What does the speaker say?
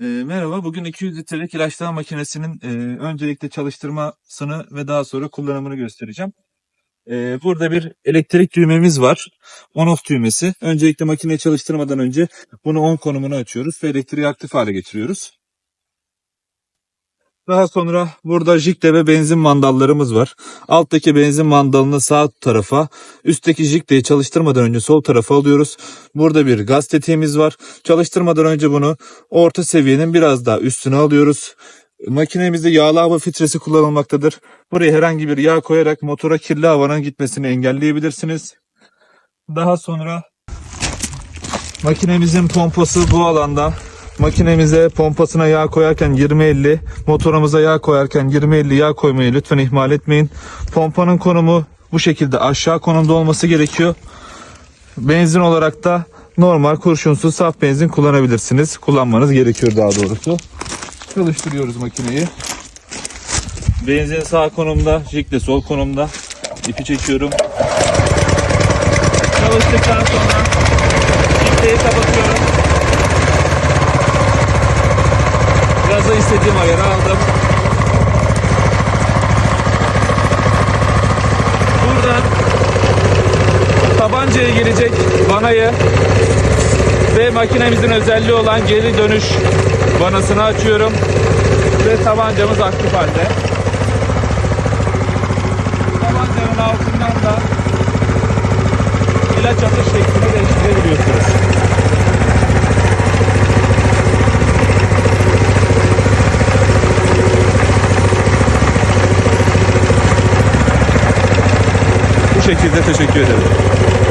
E, merhaba, bugün 200 litrelik ilaçlama makinesinin e, öncelikle çalıştırmasını ve daha sonra kullanımını göstereceğim. E, burada bir elektrik düğmemiz var. On-off düğmesi. Öncelikle makineyi çalıştırmadan önce bunu on konumuna açıyoruz ve elektriği aktif hale getiriyoruz. Daha sonra burada jikle ve benzin mandallarımız var. Alttaki benzin mandalını sağ tarafa, üstteki jikleyi çalıştırmadan önce sol tarafa alıyoruz. Burada bir gaz tetiğimiz var. Çalıştırmadan önce bunu orta seviyenin biraz daha üstüne alıyoruz. Makinemizde yağlı hava filtresi kullanılmaktadır. Buraya herhangi bir yağ koyarak motora kirli havanın gitmesini engelleyebilirsiniz. Daha sonra makinemizin pompası bu alanda. Makinemize pompasına yağ koyarken 20-50, motorumuza yağ koyarken 20-50 yağ koymayı lütfen ihmal etmeyin. Pompanın konumu bu şekilde aşağı konumda olması gerekiyor. Benzin olarak da normal kurşunsuz saf benzin kullanabilirsiniz. Kullanmanız gerekiyor daha doğrusu. Çalıştırıyoruz makineyi. Benzin sağ konumda, jig de sol konumda. İpi çekiyorum. Çalıştıktan sonra istediğim ayarı aldım. Buradan tabancaya girecek vanayı ve makinemizin özelliği olan geri dönüş vanasını açıyorum ve tabancamız aktif halde. şekilde teşekkür ederim.